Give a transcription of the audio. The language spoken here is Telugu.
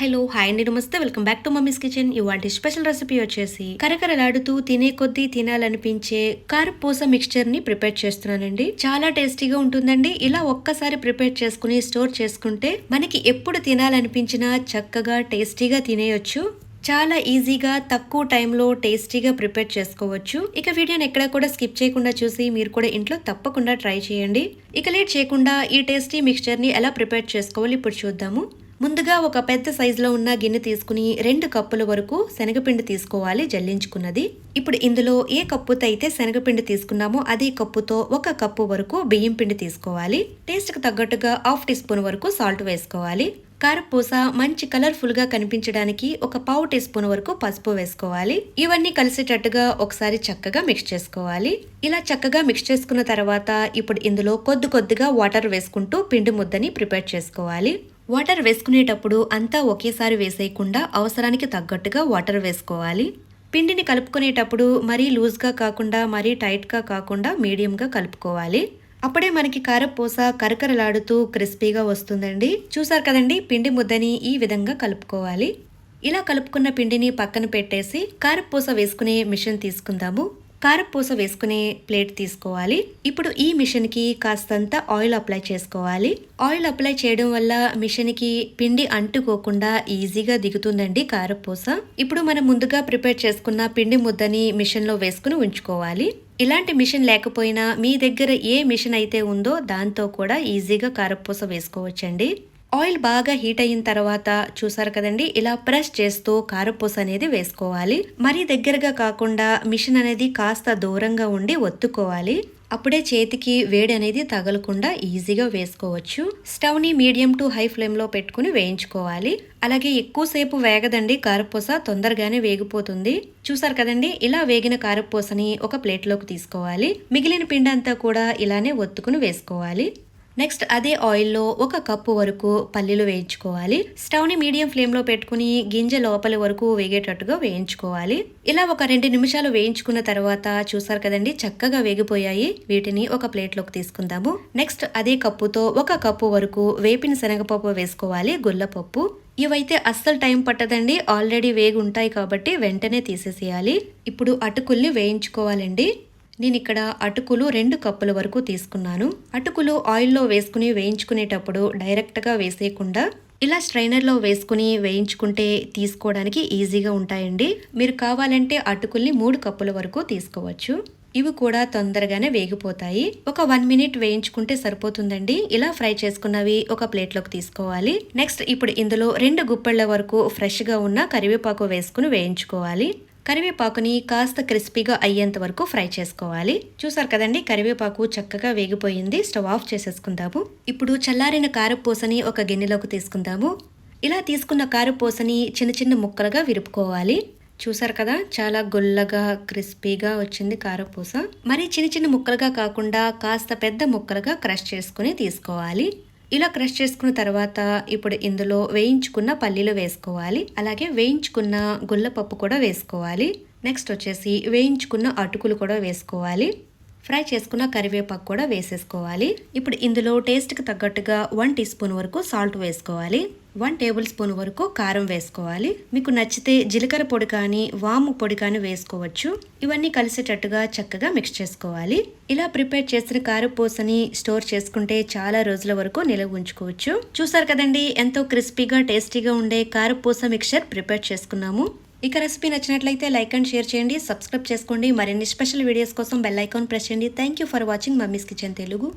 హలో హాయ్ అండి నమస్తే. Welcome back to mummy's kitchen. ఇవాటి స్పెషల్ రెసిపీ వచ్చేసి కరకరలాడుతూ తినే కొద్దీ తినాలనిపించే కారపూస మిక్స్చర్ని ప్రిపేర్ చేస్తున్నానండి. చాలా టేస్టీగా ఉంటుందండి. ఇలా ఒక్కసారి ప్రిపేర్ చేసుకుని స్టోర్ చేసుకుంటే మనకి ఎప్పుడు తినాలనిపించినా చక్కగా టేస్టీగా తినేయొచ్చు. చాలా ఈజీగా తక్కువ టైంలో టేస్టీగా ప్రిపేర్ చేసుకోవచ్చు. ఇక వీడియోని ఎక్కడ కూడా స్కిప్ చేయకుండా చూసి మీరు కూడా ఇంట్లో తప్పకుండా ట్రై చేయండి. ఇక లేట్ చేయకుండా ఈ టేస్టీ మిక్స్చర్ని ఎలా ప్రిపేర్ చేసుకోవాలి ఇప్పుడు చూద్దాము. ముందుగా ఒక పెద్ద సైజులో ఉన్న గిన్నె తీసుకుని రెండు కప్పుల వరకు శనగపిండి తీసుకోవాలి జల్లించుకున్నది. ఇప్పుడు ఇందులో ఏ కప్పుతో అయితే శనగపిండి తీసుకున్నామో అదే కప్పుతో ఒక కప్పు వరకు బియ్యం పిండి తీసుకోవాలి. టేస్ట్కి తగ్గట్టుగా హాఫ్ టీ స్పూన్ వరకు సాల్ట్ వేసుకోవాలి. కారపూస మంచి కలర్ఫుల్గా కనిపించడానికి ఒక పావు టీ స్పూన్ వరకు పసుపు వేసుకోవాలి. ఇవన్నీ కలిసేటట్టుగా ఒకసారి చక్కగా మిక్స్ చేసుకోవాలి. ఇలా చక్కగా మిక్స్ చేసుకున్న తర్వాత ఇప్పుడు ఇందులో కొద్ది కొద్దిగా వాటర్ వేసుకుంటూ పిండి ముద్దని ప్రిపేర్ చేసుకోవాలి. వాటర్ వేసుకునేటప్పుడు అంతా ఒకేసారి వేసేయకుండా అవసరానికి తగ్గట్టుగా వాటర్ వేసుకోవాలి. పిండిని కలుపుకునేటప్పుడు మరీ లూజ్గా కాకుండా మరీ టైట్గా కాకుండా మీడియంగా కలుపుకోవాలి. అప్పుడే మనకి కారపూస కరకరలాడుతూ క్రిస్పీగా వస్తుందండి. చూసారు కదండి పిండి ముద్దని ఈ విధంగా కలుపుకోవాలి. ఇలా కలుపుకున్న పిండిని పక్కన పెట్టేసి కారపూస వేసుకునే మిషన్ తీసుకుందాము. కారపూస వేసుకునే ప్లేట్ తీసుకోవాలి. ఇప్పుడు ఈ మిషన్కి కాస్తంత ఆయిల్ అప్లై చేసుకోవాలి. ఆయిల్ అప్లై చేయడం వల్ల మిషన్కి పిండి అంటుకోకుండా ఈజీగా దిగుతుందండి కారపూస. ఇప్పుడు మనం ముందుగా ప్రిపేర్ చేసుకున్న పిండి ముద్దని మిషన్లో వేసుకుని ఉంచుకోవాలి. ఇలాంటి మిషన్ లేకపోయినా మీ దగ్గర ఏ మిషన్ అయితే ఉందో దాంతో కూడా ఈజీగా కారపూస వేసుకోవచ్చండి. ఆయిల్ బాగా హీట్ అయిన తర్వాత చూసారు కదండి ఇలా ప్రెస్ చేస్తూ కారపూస అనేది వేసుకోవాలి. మరీ దగ్గరగా కాకుండా మిషన్ అనేది కాస్త దూరంగా ఉండి ఒత్తుకోవాలి. అప్పుడే చేతికి వేడి అనేది తగలకుండా ఈజీగా వేసుకోవచ్చు. స్టవ్ని మీడియం టు హై ఫ్లేమ్లో పెట్టుకుని వేయించుకోవాలి. అలాగే ఎక్కువసేపు వేగదండి కారపూస తొందరగానే వేగిపోతుంది. చూసారు కదండి ఇలా వేగిన కారపూసని ఒక ప్లేట్లోకి తీసుకోవాలి. మిగిలిన పిండి అంతా కూడా ఇలానే ఒత్తుకుని వేసుకోవాలి. నెక్స్ట్ అదే ఆయిల్లో ఒక కప్పు వరకు పల్లీలు వేయించుకోవాలి. స్టవ్ని మీడియం ఫ్లేమ్లో పెట్టుకుని గింజ లోపలి వరకు వేగేటట్టుగా వేయించుకోవాలి. ఇలా ఒక రెండు నిమిషాలు వేయించుకున్న తర్వాత చూసారు కదండి చక్కగా వేగిపోయాయి. వీటిని ఒక ప్లేట్లోకి తీసుకుందాము. నెక్స్ట్ అదే కప్పుతో ఒక కప్పు వరకు వేపిన శనగపప్పు వేసుకోవాలి గుల్లపప్పు. ఇవైతే అస్సలు టైం పట్టదండి ఆల్రెడీ వేగి ఉంటాయి కాబట్టి వెంటనే తీసేసేయాలి. ఇప్పుడు అటుకుల్ని వేయించుకోవాలండి. నేను ఇక్కడ అటుకులు రెండు కప్పుల వరకు తీసుకున్నాను. అటుకులు ఆయిల్లో వేసుకుని వేయించుకునేటప్పుడు డైరెక్ట్గా వేసేయకుండా ఇలా స్ట్రైనర్లో వేసుకుని వేయించుకుంటే తీసుకోవడానికి ఈజీగా ఉంటాయండి. మీరు కావాలంటే అటుకుల్ని మూడు కప్పుల వరకు తీసుకోవచ్చు. ఇవి కూడా తొందరగానే వేగిపోతాయి. ఒక వన్ మినిట్ వేయించుకుంటే సరిపోతుందండి. ఇలా ఫ్రై చేసుకున్నవి ఒక ప్లేట్లోకి తీసుకోవాలి. నెక్స్ట్ ఇప్పుడు ఇందులో రెండు గుప్పెళ్ళ వరకు ఫ్రెష్గా ఉన్న కరివేపాకు వేసుకుని వేయించుకోవాలి. కరివేపాకుని కాస్త క్రిస్పీగా అయ్యేంత వరకు ఫ్రై చేసుకోవాలి. చూసారు కదండి కరివేపాకు చక్కగా వేగిపోయింది. స్టవ్ ఆఫ్ చేసేసుకుందాము. ఇప్పుడు చల్లారిన కారపూసని ఒక గిన్నెలోకి తీసుకుందాము. ఇలా తీసుకున్న కారపూసని చిన్న చిన్న ముక్కలుగా విరుపుకోవాలి. చూసారు కదా చాలా గొల్లగా క్రిస్పీగా వచ్చింది కారపూస. మరి చిన్న చిన్న ముక్కలుగా కాకుండా కాస్త పెద్ద ముక్కలుగా క్రష్ చేసుకుని తీసుకోవాలి. ఇలా క్రష్ చేసుకున్న తర్వాత ఇప్పుడు ఇందులో వేయించుకున్న పల్లీలు వేసుకోవాలి. అలాగే వేయించుకున్న గుల్లపప్పు కూడా వేసుకోవాలి. నెక్స్ట్ వచ్చేసి వేయించుకున్న అటుకులు కూడా వేసుకోవాలి. ఫ్రై చేసుకున్న కరివేపాకు కూడా వేసేసుకోవాలి. ఇప్పుడు ఇందులో టేస్ట్కి తగ్గట్టుగా వన్ టీ స్పూన్ వరకు సాల్ట్ వేసుకోవాలి. వన్ టేబుల్ స్పూన్ వరకు కారం వేసుకోవాలి. మీకు నచ్చితే జీలకర్ర పొడి కానీ వాము పొడి కానీ వేసుకోవచ్చు. ఇవన్నీ కలిసేటట్టుగా చక్కగా మిక్స్ చేసుకోవాలి. ఇలా ప్రిపేర్ చేసిన కారపూసని స్టోర్ చేసుకుంటే చాలా రోజుల వరకు నిలవ ఉంచుకోవచ్చు. చూసారు కదండి ఎంతో క్రిస్పీగా టేస్టీగా ఉండే కారపూస మిక్చర్ ప్రిపేర్ చేసుకున్నాము. ఇక రెసిపీ నచ్చినట్లయితే లైక్ అండ్ షేర్ చేయండి. సబ్స్క్రైబ్ చేసుకోండి. మరిన్ని స్పెషల్ వీడియోస్ కోసం బెల్ ఐకాన్ ప్రెస్ చేయండి. Thank you for watching mummy's kitchen Telugu